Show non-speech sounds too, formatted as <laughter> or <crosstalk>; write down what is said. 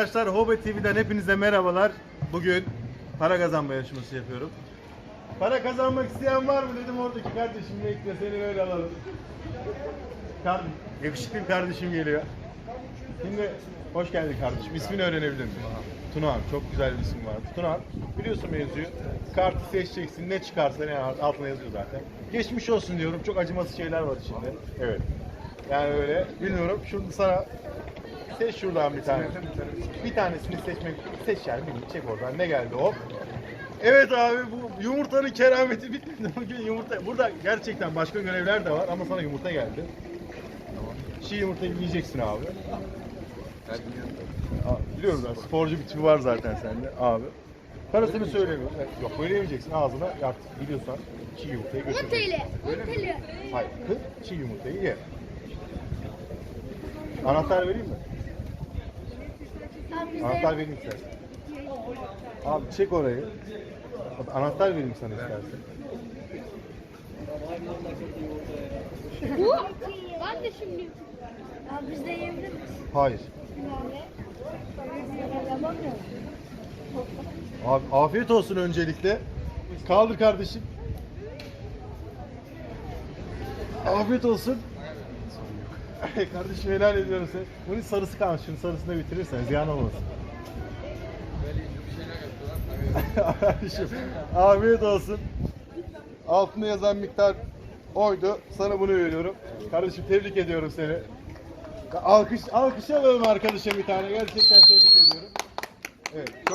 Arkadaşlar Hobbit TV'den hepinize merhabalar. Bugün para kazanma yarışması yapıyorum. Para kazanmak isteyen var mı dedim oradaki kardeşim bekle seni böyle alalım. Kar yakışıklı bir kardeşim geliyor. Şimdi hoş geldin kardeşim. İsmini öğrenebilir miyim? Tuna abi çok güzel bir isim var. Tuna abi biliyorsun mevzuyu. Kartı seçeceksin ne çıkarsa ne altına yazıyor zaten. Geçmiş olsun diyorum. Çok acımasız şeyler var içinde. Evet. Yani öyle bilmiyorum. Şunu sana seç şuradan bir tane. Bir tanesini seçmek seç yani bir çek oradan. Ne geldi o? Evet abi bu yumurtanın kerameti bitmedi. <laughs> Bugün yumurta burada gerçekten başka görevler de var ama sana yumurta geldi. Çiğ yumurtayı yiyeceksin abi. Aa, Biliyorum ben sporcu bir tipi var zaten sende abi. Parasını söylemiyorum. Yok böyle yemeyeceksin ağzına artık biliyorsan çiğ yumurtayı 10 götüreceksin. TL. 10 TL. Hayır kır çiğ yumurtayı ye. Anahtar vereyim mi? Anahtar vereyim istersen. Abi çek orayı. Anahtar vereyim sana istersen. bu. Ben de şimdi. Abi biz de yiyebilir miyiz? Hayır. Abi afiyet olsun öncelikle. Kaldır kardeşim. Afiyet olsun. <laughs> kardeşim helal ediyorum seni. Bunun sarısı kalmış. Şunun sarısını bitirirsen ziyan olmasın. Kardeşim <laughs> afiyet olsun. Altında yazan miktar oydu. Sana bunu veriyorum. Kardeşim tebrik ediyorum seni. Alkış, alkış alalım arkadaşa bir tane. Gerçekten tebrik ediyorum. Evet.